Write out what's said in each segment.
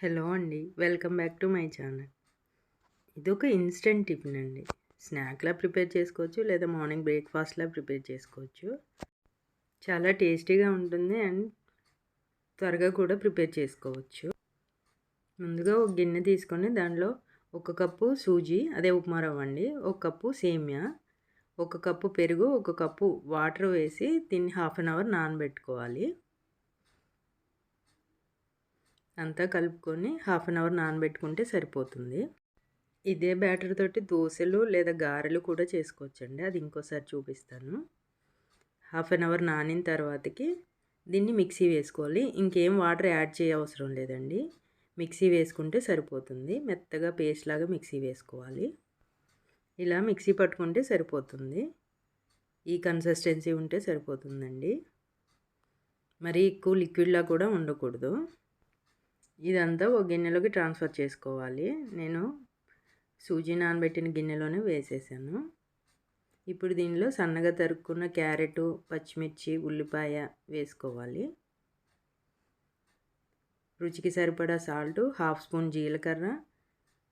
Hello అండి welcome back to my channel. ఇది ఒక ఇన్స్టెంట్ టిఫిన్ అండి. స్నాక్లా ప్రిపేర్ చేసుకోవచ్చు లేదా మార్నింగ్ బ్రేక్ఫాస్ట్లా ప్రిపేర్ చేసుకోవచ్చు. చాలా టేస్టీగా ఉంటుంది అండ్ త్వరగా కూడా ప్రిపేర్ చేసుకోవచ్చు. ముందుగా ఒక గిన్నె తీసుకొని దానిలో ఒక కప్పు సూజీ అదే ఉప్మా రవ్వ అండి ఒక కప్పు సేమియా ఒక కప్పు పెరుగు ఒక కప్పు వాటర్ వేసి దీన్ని హాఫ్ అన్ అవర్ నానబెట్టుకోవాలి. అంతా కలుపుకొని హాఫ్ అన్ అవర్ నానబెట్టుకుంటే సరిపోతుంది. ఇదే బ్యాటర్ తోటి దోశలు లేదా గారెలు కూడా చేసుకోవచ్చండి. అది ఇంకోసారి చూపిస్తాను. హాఫ్ అన్ అవర్ నానిన తర్వాతకి దీన్ని మిక్సీ వేసుకోవాలి. ఇంకేం వాటర్ యాడ్ చేయ అవసరం లేదండి. మిక్సీ వేసుకుంటే సరిపోతుంది. మెత్తగా పేస్ట్ లాగా మిక్సీ వేసుకోవాలి. ఇలా మిక్సీ పట్టుకుంటే సరిపోతుంది. ఈ కన్సిస్టెన్సీ ఉంటే సరిపోతుందండి. మరి ఎక్కువ లిక్విడ్లా కూడా ఉండకూడదు. ఇదంతా ఒక గిన్నెలోకి ట్రాన్స్ఫర్ చేసుకోవాలి. నేను సూజీ నానబెట్టిన గిన్నెలోనే వేసేసాను. ఇప్పుడు దీనిలో సన్నగా తరుక్కున్న క్యారెట్ పచ్చిమిర్చి ఉల్లిపాయ వేసుకోవాలి. రుచికి సరిపడా సాల్ట్ హాఫ్ స్పూన్ జీలకర్ర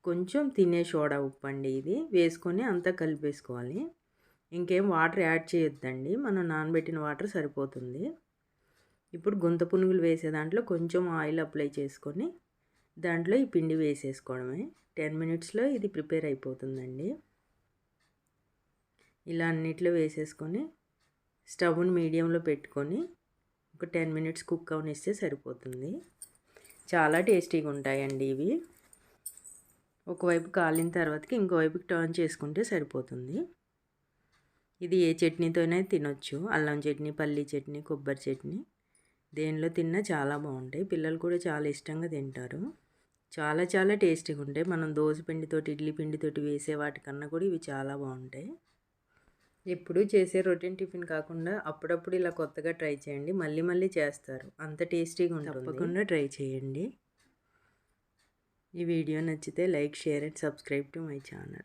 కొంచెం తినే సోడా ఉప్పు అండి ఇది. వేసుకొని అంతా కలిపేసుకోవాలి. ఇంకేం వాటర్ యాడ్ చేయొద్దండి. మనం నానబెట్టిన వాటర్ సరిపోతుంది. ఇప్పుడు గుంత పునుగులు వేసే దాంట్లో కొంచెం ఆయిల్ అప్లై చేసుకొని దాంట్లో ఈ పిండి వేసేసుకోవడమే. టెన్ మినిట్స్లో ఇది ప్రిపేర్ అయిపోతుందండి. ఇలా అన్నిట్లో వేసేసుకొని స్టవ్ని మీడియంలో పెట్టుకొని ఒక టెన్ మినిట్స్ కుక్ అవనిస్తే సరిపోతుంది. చాలా టేస్టీగా ఉంటాయండి ఇవి. ఒకవైపు కాలిన తర్వాతకి ఇంకోవైపుకి టర్న్ చేసుకుంటే సరిపోతుంది. ఇది ఏ చట్నీతోనే తినొచ్చు. అల్లం చట్నీ పల్లీ చట్నీ కొబ్బరి చట్నీ. దేనిలో తిన్నా చాలా బాగుంటాయి. పిల్లలు కూడా చాలా ఇష్టంగా తింటారు. చాలా చాలా టేస్టీగా ఉంటాయి. మనం దోశ పిండితోటి ఇడ్లీ పిండితోటి వేసే వాటికన్నా కూడా ఇవి చాలా బాగుంటాయి. ఎప్పుడు చేసే రొటీన్ టిఫిన్ కాకుండా అప్పుడప్పుడు ఇలా కొత్తగా ట్రై చేయండి. మళ్ళీ మళ్ళీ చేస్తారు. అంత టేస్టీగా ఉంటుంది. తప్పకుండా ట్రై చేయండి. ఈ వీడియో నచ్చితే like share and subscribe to my channel.